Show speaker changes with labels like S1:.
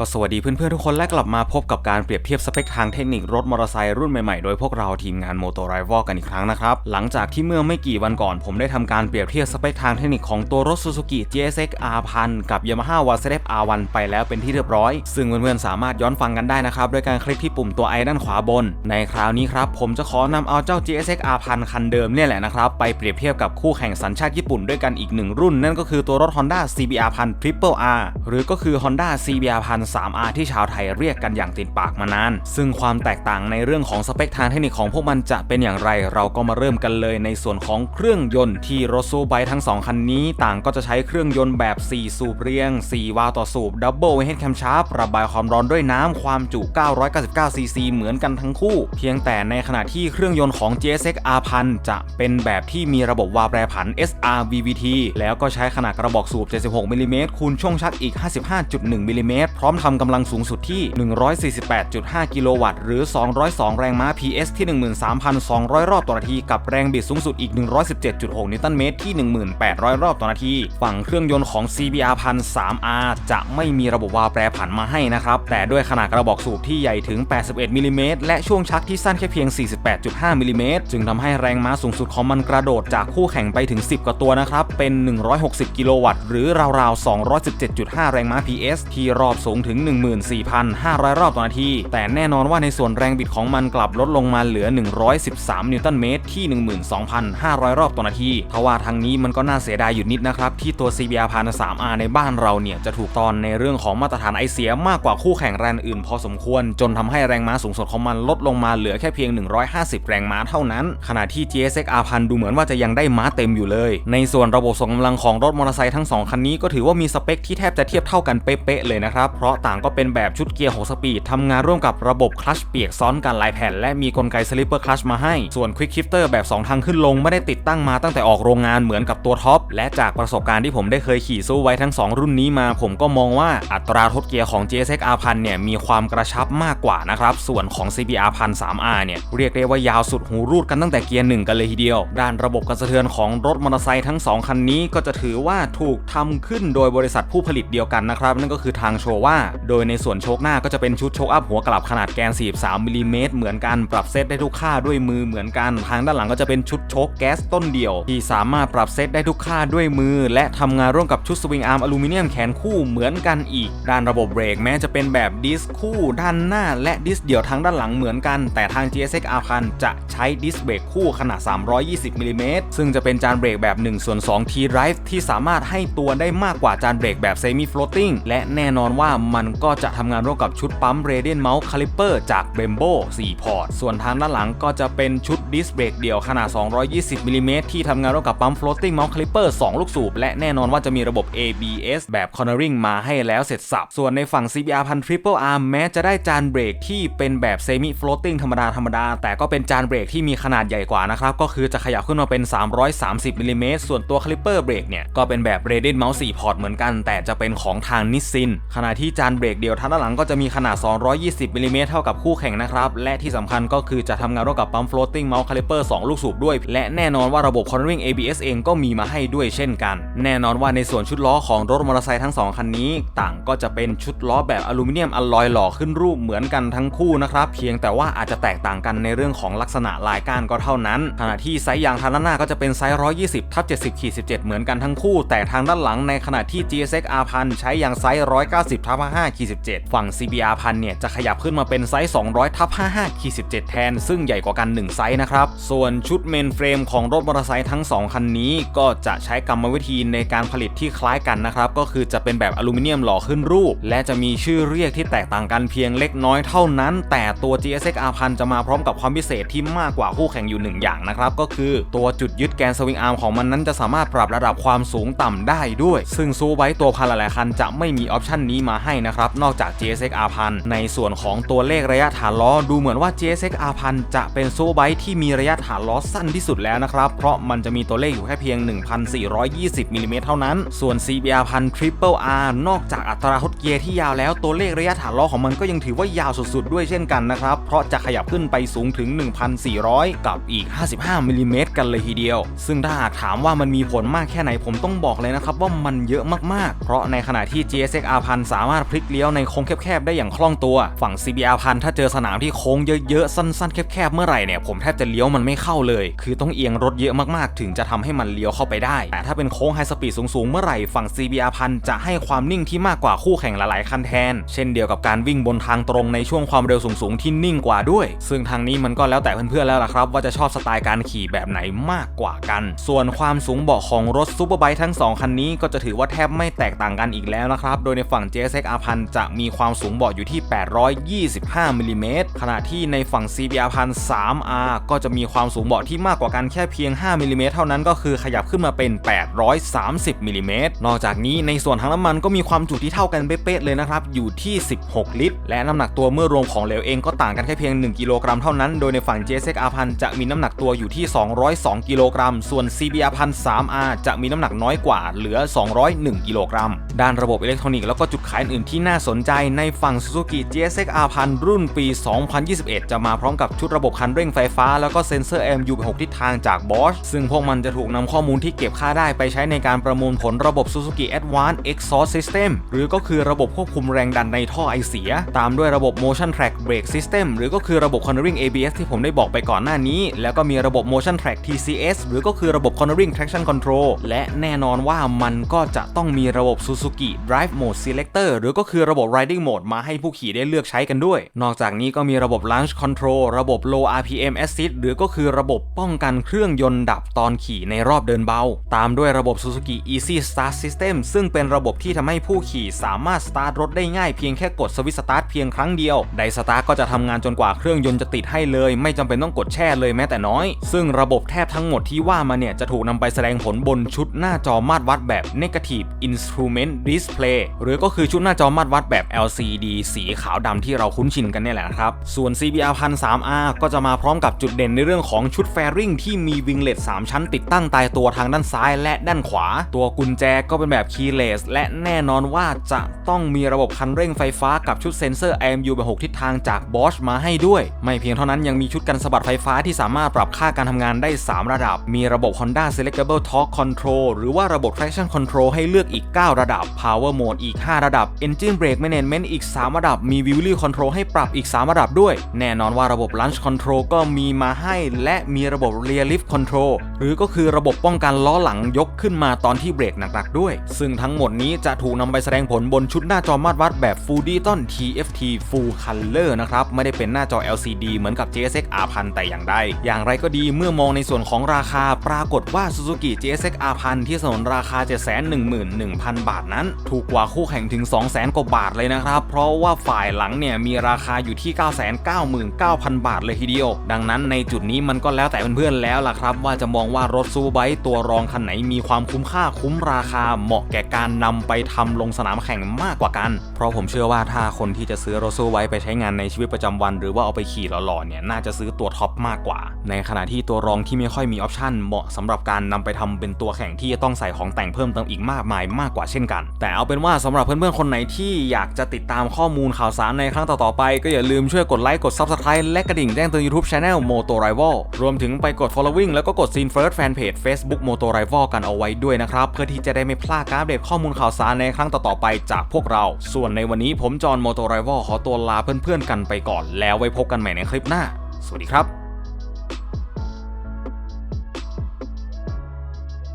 S1: ก็สวัสดีเพื่อนๆทุกคนและกลับมาพบกับการเปรียบเทียบสเปคทางเทคนิครถมอเตอร์ไซค์รุ่นใหม่ๆ โดยพวกเราทีมงาน m o t o r i v a l กันอีกครั้งนะครับ หลังจากที่เมื่อไม่กี่วันก่อน ผมได้ทำการเปรียบเทียบสเปคทางเทคนิคของตัวรถ Suzuki GSX R1000 กับ Yamaha w a z f R1 ไปแล้วเป็นที่เรียบร้อย ซึ่งเพื่อนๆสามารถย้อนฟังกันได้นะครับด้วยการคลิกที่ปุ่มตัว i ด้านขวาบน ในคราวนี้ครับผมจะขอนำเอาเจ้า GSX R1000 คันเดิมเนี่ยแหละนะครับไปเปรียบเทียบกับคู่แข่งสัญชาติญี่ปุ่นด้วยกันอีกหนึ่งรุ่น นั่นก็คือตัวรถ Honda CBR 1000 Triple R หรือก็คือ Honda CBR 1000 3R ที่ชาวไทยเรียกกันอย่างติดปากมานาน ซึ่งความแตกต่างในเรื่องของสเปคทางเทคนิคของพวกมันจะเป็นอย่างไร เราก็มาเริ่มกันเลยในส่วนของเครื่องยนต์ที่รถซูไบทั้ง 2 คันนี้ ต่างก็จะใช้เครื่องยนต์แบบ 4 สูบเรียง 4 วาล์วต่อสูบดับเบิลเฮดแคมชาร์ประบายความร้อนด้วยน้ำความจุ 999 ซีซีเหมือนกันทั้งคู่ เพียงแต่ในขณะที่เครื่องยนต์ของ GSX R1000 จะเป็นแบบที่มีระบบวาล์วแปรผัน SR VVT แล้วก็ใช้ขนาดกระบอกสูบ 76มิลลิเมตรคูณช่วงชักอีก 55.1มิลลิเมตรพร้อมทำกำลังสูงสุดที่ 148.5 กิโลวัตต์ หรือ 202 แรงม้า PS ที่ 13,200 รอบต่อนาที กับแรงบิดสูงสุดอีก 117.6 นิวตันเมตรที่ 1,800 รอบต่อนาที ฝั่งเครื่องยนต์ของ CBR 1000 3R จะไม่มีระบบวาล์วแปรผันมาให้นะครับ แต่ด้วยขนาดกระบอกสูบที่ใหญ่ถึง 81 มิลลิเมตรและช่วงชักที่สั้นแค่เพียง 48.5 มิลลิเมตรจึงทำให้แรงม้าสูงสุดของมันกระโดดจากคู่แข่งไปถึง 10 กว่าตัวนะครับ เป็น 160 กิโลวัตต์ หรือราวๆ 217.5 แรงม้า PS ที่รอบสูงถึง 14,500 รอบต่อนาที แต่แน่นอนว่าในส่วนแรงบิดของมันกลับลดลงมาเหลือ 113 นิวตันเมตรที่ 12,500 รอบต่อนาทีทว่าทางนี้มันก็น่าเสียดายอยู่นิดนะครับที่ตัว CBR พัน 3R ในบ้านเราเนี่ยจะถูกตอนในเรื่องของมาตรฐานไอเสียมากกว่าคู่แข่งแรงอื่นพอสมควร จนทำให้แรงม้าสูงสุดของมันลดลงมาเหลือแค่เพียง 150 แรงม้าเท่านั้น ขณะที่ GSX R1000 ดูเหมือนว่าจะยังได้ม้าเต็มอยู่เลย ในส่วนระบบส่งกำลังของรถมอเตอร์ไซค์ทั้งสองคันนี้ก็ถือว่ามีสเปคที่แทบจะเทียบเท่ากันเป๊ะๆเลยนะครับเพราะต่างก็เป็นแบบชุดเกียร์ 6 สปีดทำงานร่วมกับระบบคลัชเปียกซ้อนกันหลายแผ่น และมีกลไกสลิปเปอร์คลัชมาให้ ส่วนควิกคิฟเตอร์แบบ 2 ทางขึ้นลงไม่ได้ติดตั้งมาตั้งแต่ออกโรงงานเหมือนกับตัวท็อป และจากประสบการณ์ที่ผมได้เคยขี่สู้ไว้ทั้ง 2 รุ่นนี้มา ผมก็มองว่าอัตราทดเกียร์ของ GSX R1000 เนี่ยมีความกระชับมากกว่านะครับ ส่วนของ CBR 1000 3R เนี่ยเรียกได้ว่ายาวสุดหูรูดกันตั้งแต่เกียร์หนึ่งกันเลยทีเดียว ด้านระบบการสะเทือนของรถมอเตอร์ไซค์ทั้ง 2 คันนี้ก็จะถือว่าถูกทำขึ้นโดยบริษัทผู้ผลิตเดียวกันนะครับนั่นก็คือทางโชว่าโดยในส่วนโชคหน้าก็จะเป็นชุดโชคอัพหัวกลับขนาดแกน 43มิลลิเมตรเหมือนกันปรับเซตได้ทุกค่าด้วยมือเหมือนกัน ทางด้านหลังก็จะเป็นชุดโชคแก๊สต้นเดียว ที่สามารถปรับเซตได้ทุกค่าด้วยมือ และทำงานร่วมกับชุดสวิงอาร์มอลูมิเนียมแขนคู่เหมือนกันอีก ด้านระบบเบรกแม้จะเป็นแบบดิสคู่ด้านหน้า และดิสเดี่ยวทางด้านหลังเหมือนกัน แต่ทาง GSX R1000 จะใช้ดิสเบรกคู่ขนาด 320มิลลิเมตรซึ่งจะเป็นจานเบรกแบบ1ส่วน2 T drive ที่สามารถให้ตัวได้มากกว่าจานเบรกแบบ semi floating และแน่นอนว่ามันก็จะทำงานร่วมกับชุดปั๊ม Radiant Mouse Caliper จาก Brembo 4พอร์ต ส่วนทางด้านหลังก็จะเป็นชุดดิสเบรกเดี่ยวขนาด 220มิลลิเมตรที่ทำงานร่วมกับปั๊ม floating mouse caliper 2 ลูกสูบ และแน่นอนว่าจะมีระบบ ABS แบบ cornering มาให้แล้วเสร็จสับ ส่วนในฝั่ง CBR 1000 Triple R แม้จะได้จานเบรกที่เป็นแบบ semi floating ธรรมดาธรรมดา แต่ก็เป็นจานเบรกที่มีขนาดใหญ่กว่านะครับ ก็คือจะขยับขึ้นมาเป็น 330มิลลิเมตรส่วนตัว caliper เบรกเนี่ยก็เป็นแบบ Radiant Mouse 4พอร์ตเหมือนกัน แต่จะเป็นของทางนิสซินขณะที่จานเบรกเดี่ยวทางด้านหลังก็จะมีขนาด 220มิลลิเมตรเท่ากับคู่แข่งนะครับ และที่สำคัญก็คือจะทำงานร่วมกับปั๊ม floating mouse caliper 2 ลูกสูบด้วย และแน่นอนว่าระบบ cornering ABS เองก็มีมาให้ด้วยเช่นกัน แน่นอนว่าในส่วนชุดล้อของรถมอเตอร์ไซค์ทั้ง 2 คันนี้ ต่างก็จะเป็นชุดล้อแบบอลูมิเนียมอลลอยหล่อขึ้นรูปเหมือนกันทั้งคู่นะครับเพียงแต่ว่าอาจจะแตกต่างกันในเรื่องของลักษณะลายก้านก็เท่านั้นขณะที่ไซส์ยางทางด้านหน้าก็จะเป็นไซส์ 120ทับ70ขีด17 เหมือนกันทั้งคู่ แต่ทางด้านหลังในขณะที่ GSX R1000 ใช้ยางไซส์ 190ทับ55ขี17ฝั่ง CBR 1000เนี่ยจะขยับขึ้นมาเป็นไซส์ 200ทับ55ขีด17 แทน ซึ่งใหญ่กว่ากัน 1 ไซส์นะครับ ส่วนชุดเมนเฟรมของรถมอเตอร์ไซค์ทั้ง 2 คันนี้ ก็จะใช้กรรมวิธีในการผลิตที่คล้ายกันนะครับ ก็คือจะเป็นแบบอลูมิเนียมหล่อขึ้นรูป และจะมีชื่อเรียกที่แตกต่างกันเพียงเล็กน้อยเท่านั้น แต่ตัว GSX R 1 0 0จะมาพร้อมกับความพิเศษที่มากกว่าคู่แข่งอยู่หนึ่งอย่างนะครับก็คือตัวจุดยึดแกนสวิงอาร์มของมันนั้นจะสามารถปรับระดับความสูงต่ำได้ด้วย ซึ่งซูไว้ตัวพันหลายๆคันจะไม่มีออปชันนี้มาให้นะครับ นอกจาก GSX R1000 ในส่วนของตัวเลขระยะฐานล้อ ดูเหมือนว่า GSX R1000 จะเป็นซูไบที่มีระยะฐานล้อสั้นที่สุดแล้วนะครับ เพราะมันจะมีตัวเลขอยู่แค่เพียง 1,420มิลลิเมตรเท่านั้น ส่วน CBR 1000 Triple R นอกจากอัตราทดเกียร์ที่ยาวแล้วตัวเลขระยะฐานล้อของมันก็ยังถือว่ายาวสุดๆ ด้วยเช่นกันนะครับ เพราะจะขยับขึ้นไปสูงถึง 1,400 กับอีก 55มิลลิเมตรกันเลยทีเดียว ซึ่งถ้าหากถามว่ามันมีผลมากแค่ไหนผมต้องบอกเลยนะครับว่ามันเยอะมากๆ เพราะในขณะที่ GSX R1000 สามารถพลิกเลี้ยวในโค้งแคบๆได้อย่างคล่องตัว ฝั่ง CBR พันถ้าเจอสนามที่โค้งเยอะๆ สั้นๆ แคบๆ เมื่อไหร่เนี่ยผมแทบจะเลี้ยวมันไม่เข้าเลย คือต้องเอียงรถเยอะมากๆ ถึงจะทำให้มันเลี้ยวเข้าไปได้ แต่ถ้าเป็นโค้งไฮสปีดสูงๆ เมื่อไหร่ฝั่ง CBR พันจะให้ความนิ่งที่มากกว่าคู่แข่งหลายๆคันแทน เช่นเดียวกับการวิ่งบนทางตรงในช่วงความเร็วสูงๆ ที่นิ่งกว่าด้วย ซึ่งทางนี้มันก็แล้วแต่เพื่อนๆ แล้วล่ะครับ ว่าจะชอบสไตล์การขี่แบบไหนมากกว่ากัน ส่วนความสูงเบาะของรถซูเปอร์ไบค์ทั้งสองคันนี้ก็จะถือว่าแทบไม่แตกต่างกันอีกแล้วนะครับ โดยในฝั่ง JSX R พันจะมีความสูงเบาะอยู่ที่ 825มิลลิเมตรขณะที่ในฝั่ง CBR พัน 3R ก็จะมีความสูงเบาะที่มากกว่ากันแค่เพียง 5มิลลิเมตรเท่านั้นก็คือขยับขึ้นมาเป็น 830มิลลิเมตรนอกจากนี้ในส่วนทางน้ำมันก็มีความจุที่เท่ากันเป๊ะๆเลยนะครับ อยู่ที่ 16 ลิตร และน้ำหนักตัวเมื่อรวมของเหลวเองก็ต่างกันแค่เพียง 1 กิโลกรัมเท่านั้น โดยในฝั่ง JSX R พันจะมีน้ำหนักตัวอยู่ที่ 202 กิโลกรัม ส่วน CBR พัน 3R จะมีน้ำหนักน้อยกว่าเหลือ 201 กิโลกรัม ด้านระบบอิเล็กทรอนิกส์แล้วก็จุดขายอื่นที่น่าสนใจในฝั่ง Suzuki GSX R พันรุ่นปี 2021 จะมาพร้อมกับชุดระบบคันเร่งไฟฟ้า แล้วก็เซ็นเซอร์ MU 6ทิศทางจาก Bosch ซึ่งพวกมันจะถูกนำข้อมูลที่เก็บค่าได้ไปใช้ในการประมวลผลระบบ Suzuki Advanced Exhaust System หรือก็คือระบบควบคุมแรงดันในท่อไอเสีย ตามด้วยระบบ Motion Track Brake System หรือก็คือระบบ Cornering ABS ที่ผมได้บอกไปก่อนหน้านี้ แล้วก็มีระบบ Motion Track TCS หรือก็คือระบบ Cornering Traction Control และแน่นอนว่ามันก็จะต้องมีระบบ Suzuki Drive Mode Selector หรือก็คือระบบ Riding Mode มาให้ผู้ขี่ได้เลือกใช้กันด้วย นอกจากนี้ก็มีระบบ Launch Control ระบบ Low RPM Assist หรือก็คือระบบป้องกันเครื่องยนต์ดับตอนขี่ในรอบเดินเบา ตามด้วยระบบ Suzuki Easy Start System ซึ่งเป็นระบบที่ทำให้ผู้ขี่สามารถสตาร์ทรถได้ง่ายเพียงแค่กดสวิตช์สตาร์ทเพียงครั้งเดียวไดสตาร์ทก็จะทำงานจนกว่าเครื่องยนต์จะติดให้เลย ไม่จำเป็นต้องกดแช่เลยแม้แต่น้อย ซึ่งระบบแทบทั้งหมดที่ว่ามาเนี่ยจะถูกนำไปแสดงผลบนชุดหน้าจอมาตรวัดแบบ Negative Instrument Display หรือก็คือชุดหน้าจจอมาตรวัดแบบ LCD สีขาวดำที่เราคุ้นชินกันเนี่ยแหละครับ ส่วน CBR 1 3 R ก็จะมาพร้อมกับจุดเด่นในเรื่องของชุดแฟริงที่มีวิงเลต3 ชั้นติดตั้งตายตัวทางด้านซ้ายและด้านขวา ตัวกุญแจก็เป็นแบบคีย์เลสและแน่นอนว่าจะต้องมีระบบคันเร่งไฟฟ้ากับชุดเซ็นเซอร์ IMU แบบ6ทิศทางจาก Bosch มาให้ด้วย ไม่เพียงเท่านั้นยังมีชุดกันสะบัดไฟฟ้าที่สามารถปรับค่าการทำงานได้ 3 ระดับ มีระบบ Honda Selectable Torque Control หรือว่าระบบ Traction Control ให้เลือกอีก 9 ระดับ Power Mode อีก 5 ระดับ Engine Brake Management อีก 3 ระดับ มี Wheelie Control ให้ปรับอีก 3 ระดับด้วย แน่นอนว่าระบบ Launch Control ก็มีมาให้ และมีระบบ Rear Lift Control หรือก็คือระบบป้องกันล้อหลังยกขึ้นมาตอนที่เบรกหนักๆด้วย ซึ่งทั้งหมดนี้จะถูกนำไปแสดงผลบนชุดหน้าจอมาตรวัดแบบ Full Digital TFT Full Color นะครับ ไม่ได้เป็นหน้าจอ LCD เหมือนกับ JSX R พันแต่อย่างใด อย่างไรก็ดีเมื่อมองในส่วนของราคาปรากฏว่า Suzuki JSX R พันที่สนนราคา 711,000 บาทนั้น ถูกกว่าคู่แข่งถึง 2 200,000กว่าบาทเลยนะครับ เพราะว่าฝ่ายหลังเนี่ยมีราคาอยู่ที่ 999,000 บาทเลยทีเดียว ดังนั้นในจุดนี้มันก็แล้วแต่เพื่อนๆแล้วล่ะครับ ว่าจะมองว่ารถซูไบค์ตัวรองคันไหนมีความคุ้มค่าคุ้มราคาเหมาะแก่การนำไปทำลงสนามแข่งมากกว่ากัน เพราะผมเชื่อว่าถ้าคนที่จะซื้อรถซูไบค์ไปใช้งานในชีวิตประจำวัน หรือว่าเอาไปขี่หล่อๆเนี่ยน่าจะซื้อตัวท็อปมากกว่า ในขณะที่ตัวรองที่ไม่ค่อยมีออปชั่นเหมาะสำหรับการนำไปทำเป็นตัวแข่งที่จะต้องใส่ของแต่งเพิ่มเติมอีกมากมายมากกว่าเช่นกัน แต่เอาเป็นว่าสำหรับเพื่อนๆคนไหนที่อยากจะติดตามข้อมูลข่าวสารในครั้งต่อๆไป ก็อย่าลืมช่วยกดไลค์กด Subscribe และกระดิ่งแจ้งเตือน YouTube Channel Moto Rival รวมถึงไปกด following แล้วก็กด Scene First Fanpage Facebook Moto Rival กันเอาไว้ด้วยนะครับ เพื่อที่จะได้ไม่พลาดการอัปเดตข้อมูลข่าวสารในครั้งต่อๆไปจากพวกเรา ส่วนในวันนี้ผมจอห์น Moto Rival ขอตัวลาเพื่อนๆกันไปก่อน แล้วไว้พบกันใหม่ในคลิปหน้า สวัสดีครับ